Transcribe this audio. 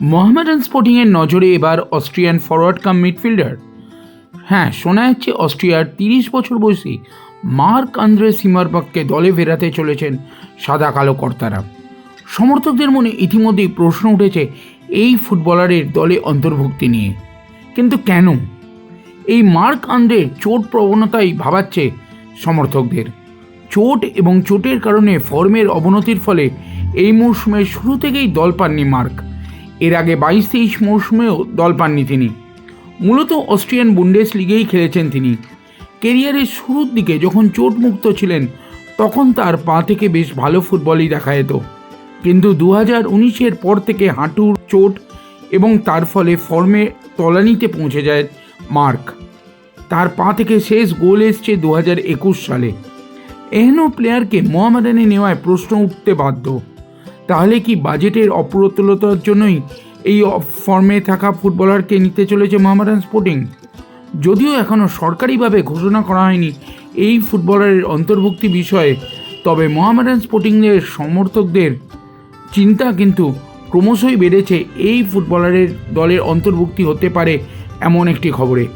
মোহামেডান স্পোর্টিংয়ের নজরে এবার Austrian forward কাম midfielder হ্যাঁ শোনা যাচ্ছে অস্ট্রিয়ার তিরিশ বছর বয়সী মার্ক আন্দ্রে সিমারবাককে দলে ফেরাতে চলেছেন সাদা কালো কর্তারা। সমর্থকদের মনে ইতিমধ্যেই প্রশ্ন উঠেছে, এই ফুটবলারের দলে অন্তর্ভুক্তি নিয়ে। কিন্তু কেন? এই মার্ক আন্দ্রের চোট প্রবণতাই ভাবাচ্ছে সমর্থকদের। চোট এবং চোটের কারণে ফর্মের অবনতির ফলে এই মরশুমের শুরু থেকেই দল পাননি মার্ক। এর আগে বাইশ তেইশ মরশুমেও দল পাননি তিনি। মূলত অস্ট্রিয়ান বুন্ডেস লিগেই খেলেছেন তিনি। কেরিয়ারের শুরুর দিকে যখন চোট মুক্ত ছিলেন, তখন তার পা থেকে বেশ ভালো ফুটবলই দেখা যেত। কিন্তু দু হাজার উনিশের পর থেকে হাঁটুর চোট এবং তার ফলে ফর্মে তলানিতে পৌঁছে যায় মার্ক। তার পা থেকে শেষ গোল এসছে দু হাজার একুশ সালে। এহেন প্লেয়ারকে মোহামেডানে নেওয়ায় প্রশ্ন উঠতে বাধ্য। তাহলে কি বাজেটের অপ্রতুলতার জন্যই এই ফর্মে থাকা ফুটবলারকে নিতে চলেছে মোহামেডান স্পোর্টিং যদিও এখনও সরকারিভাবে ঘোষণা করা হয়নি এই ফুটবলারের অন্তর্ভুক্তি বিষয়ে, তবে মোহামেডান স্পোর্টিংয়ের সমর্থকদের চিন্তা কিন্তু ক্রমশই বেড়েছে এই ফুটবলারের দলের অন্তর্ভুক্তি হতে পারে এমন একটি খবরে।